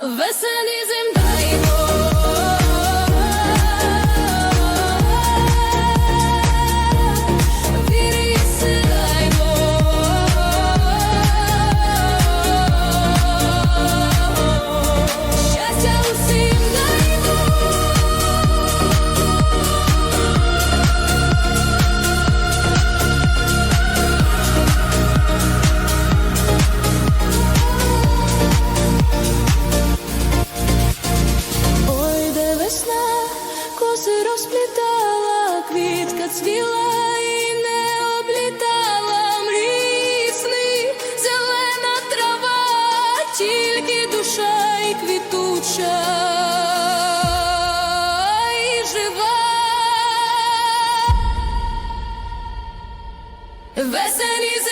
The sun is in diesem Bein. Розплітала, квітка цвіла і не облітала мрісни, зелена трава, тільки душа і квітуча і жива. Веселі